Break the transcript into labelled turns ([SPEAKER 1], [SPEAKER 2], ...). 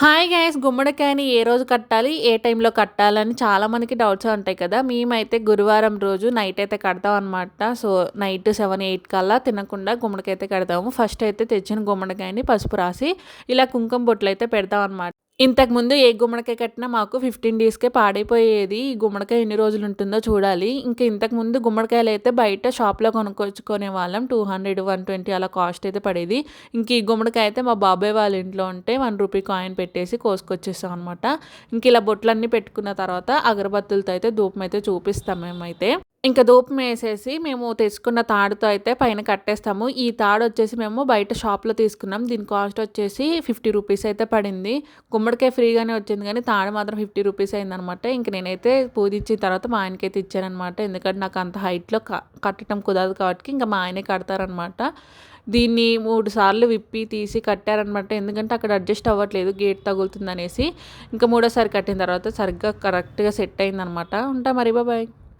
[SPEAKER 1] Hi gas గుమ్మడికాయని ఏ రోజు కట్టాలి ఏ టైంలో కట్టాలని చాలా మందికి డౌట్స్ ఉంటాయి కదా. మేమైతే గురువారం రోజు నైట్ అయితే కడతాం అనమాట సో నైట్ సెవెన్ ఎయిట్ కల్లా తినకుండా గుమ్మడికాయ అయితే కడతాము. ఫస్ట్ అయితే తెచ్చిన గుమ్మడికాయని పసుపు రాసి ఇలా కుంకుమ బొట్లు అయితే పెడతాం అనమాట ఇంతకుముందు ఏ గుమ్మడికాయ కట్టినా మాకు ఫిఫ్టీన్ డేస్కే పాడైపోయేది. ఈ గుమ్మడికాయ ఎన్ని రోజులు ఉంటుందో చూడాలి. ఇంకా ఇంతకుముందు గుమ్మడికాయలు అయితే బయట షాప్లో కొనుక్కొచ్చుకునే వాళ్ళం. టూ హండ్రెడ్ వన్ ట్వంటీ అలా కాస్ట్ అయితే పడేది. ఇంక ఈ గుమ్మడికాయ అయితే మా బాబాయ్ వాళ్ళ ఇంట్లో ఉంటే వన్ రూపీ కాయిన్ పెట్టేసి కోసుకొచ్చేస్తాం అనమాట ఇంక ఇలా బొట్లన్నీ పెట్టుకున్న తర్వాత అగరబత్తులతో అయితే ధూపం అయితే చూపిస్తాం మేమైతే. ఇంకా దూపం వేసేసి మేము తెచ్చుకున్న తాడుతో అయితే పైన కట్టేస్తాము. ఈ తాడు వచ్చేసి మేము బయట షాప్లో తీసుకున్నాం. దీని కాస్ట్ వచ్చేసి ఫిఫ్టీ రూపీస్ అయితే పడింది. గుమ్మడికాయ ఫ్రీగానే వచ్చింది కానీ తాడు మాత్రం ఫిఫ్టీ రూపీస్ అయిందనమాట. ఇంక నేనైతే పూజించిన తర్వాత మా ఆయనకైతే ఇచ్చానమాట ఎందుకంటే నాకు అంత హైట్లో కట్టడం కుదరదు కాబట్టి ఇంకా మా ఆయనే కడతారనమాట. దీన్ని మూడు సార్లు విప్పి తీసి కట్టారనమాట. ఎందుకంటే అక్కడ అడ్జస్ట్ అవ్వట్లేదు గేట్ తగులుతుంది అనేసి ఇంకా మూడోసారి కట్టిన తర్వాత సరిగ్గా కరెక్ట్గా సెట్ అయిందనమాట. ఉంటా మరి బాబాయ్